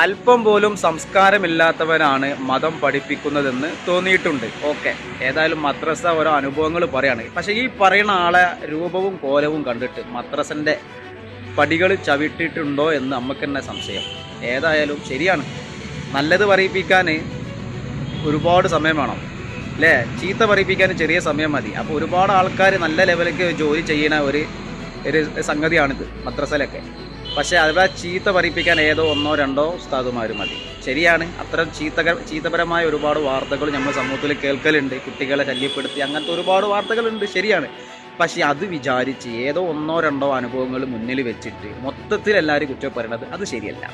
അല്പം പോലും സംസ്കാരമില്ലാത്തവനാണ് മതം പഠിപ്പിക്കുന്നതെന്ന് തോന്നിയിട്ടുണ്ട്. ഓക്കെ. ഏതായാലും മദ്രസ ഓരോ അനുഭവങ്ങൾ പറയാണ്. പക്ഷേ ഈ പറയുന്ന ആളെ രൂപവും കോലവും കണ്ടിട്ട് മദ്രസന്റെ പടികൾ ചവിട്ടിയിട്ടുണ്ടോ എന്ന് നമുക്ക് തന്നെ സംശയം. ഏതായാലും ശരിയാണ്. നല്ലത് പറയിപ്പിക്കാൻ ഒരുപാട് സമയം വേണം. അല്ലേ? ചീത്ത പറയിപ്പിക്കാൻ ചെറിയ സമയം മതി. അപ്പോൾ ഒരുപാട് ആൾക്കാർ നല്ല ലെവലിലേക്ക് ജോലി ചെയ്യുന്ന ഒരു ഒരു സംഗതിയാണിത് മദ്രസയിലൊക്കെ. പക്ഷേ അവിടെ ചീത്ത പറയിപ്പിക്കാൻ ഏതോ ഒന്നോ രണ്ടോ ഉസ്താദുമാർ മതി. ശരിയാണ്. അത്തരം ചീത്ത ചീത്തപരമായ ഒരുപാട് വാർത്തകൾ നമ്മൾ സമൂഹത്തിൽ കേൾക്കലുണ്ട്. കുട്ടികളെ ശല്യപ്പെടുത്തി അങ്ങനത്തെ ഒരുപാട് വാർത്തകളുണ്ട്. ശരിയാണ്. പക്ഷേ അത് വിചാരിച്ച് ഏതോ ഒന്നോ രണ്ടോ അനുഭവങ്ങൾ മുന്നിൽ വെച്ചിട്ട് മൊത്തത്തിൽ എല്ലാവരും കുറ്റം പറയണത് അത് ശരിയല്ല.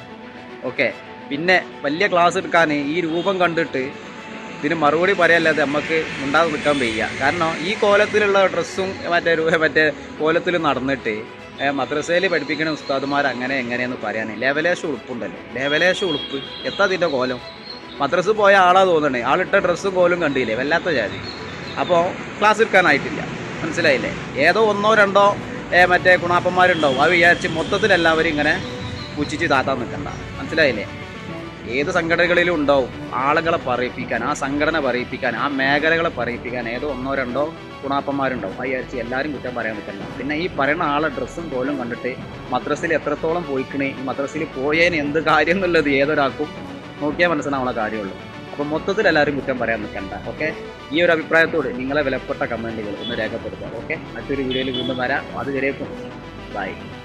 ഓക്കെ? പിന്നെ വലിയ ക്ലാസ് എടുക്കാൻ ഈ രൂപം കണ്ടിട്ട് ഇതിന് മറുപടി പറയല്ലാതെ നമുക്ക് ഉണ്ടാതെ നിൽക്കാൻ വയ്യ. കാരണം ഈ കോലത്തിലുള്ള ഡ്രസ്സും മറ്റേ മറ്റേ കോലത്തിൽ നടന്നിട്ട് മദ്രസയിൽ പഠിപ്പിക്കുന്ന ഉസ്താദുമാർ അങ്ങനെ എങ്ങനെയെന്ന് പറയാനേ. ലെവലേശ ഉളുപ്പുണ്ടല്ലോ. ലെവലേശ ഉളുപ്പ്. എത്താ അതിന്റെ കോലം? മദ്രസ് പോയ ആളാ തോന്നണേ. ആളിട്ട ഡ്രസ്സും കോലും കണ്ടില്ലേ? വല്ലാത്ത ജാതി. അപ്പോൾ ക്ലാസ് എടുക്കാനായിട്ടില്ല. മനസ്സിലായില്ലേ? ഏതോ ഒന്നോ രണ്ടോ മറ്റേ ഗുണാപ്പന്മാരുണ്ടാവും. അത് വിചാരിച്ച് മൊത്തത്തിൽ എല്ലാവരും ഇങ്ങനെ പുച്ഛിച്ച് താത്താൻ നിൽക്കണ്ട മനസ്സിലായില്ലേ? ഏത് സംഘടനകളിലും ഉണ്ടാവും ആളുകളെ പറയിപ്പിക്കാൻ ആ സംഘടന പറയിപ്പിക്കാൻ ആ മേഖലകളെ പറയിപ്പിക്കാൻ ഏതോ ഒന്നോ രണ്ടോ ഗുണാപ്പന്മാരുണ്ടാവും. വിചാരിച്ച് എല്ലാവരും കുറ്റം പറയാൻ പറ്റില്ല പിന്നെ ഈ പറയുന്ന ആളെ ഡ്രസ്സും പോലും കണ്ടിട്ട് മദ്രസയിൽ എത്രത്തോളം പോയിക്കണേ ഈ മദ്രസയിൽ പോയേന് എന്ത് കാര്യം എന്നുള്ളത് ഏതൊരാൾക്കും നോക്കിയാൽ മനസ്സിലാവുന്ന കാര്യമുള്ളൂ. അപ്പോൾ മൊത്തത്തിൽ എല്ലാവരും കുറ്റം പറയാൻ നിൽക്കണ്ട ഓക്കെ? ഈ ഒരു അഭിപ്രായത്തോട് നിങ്ങളെ വിലപ്പെട്ട കമന്റുകൾ ഒന്ന് രേഖപ്പെടുത്തുക ഓക്കെ? മറ്റൊരു വീഡിയോയിൽ വീണ്ടും വരാം. അത് വരേക്കും ബൈ.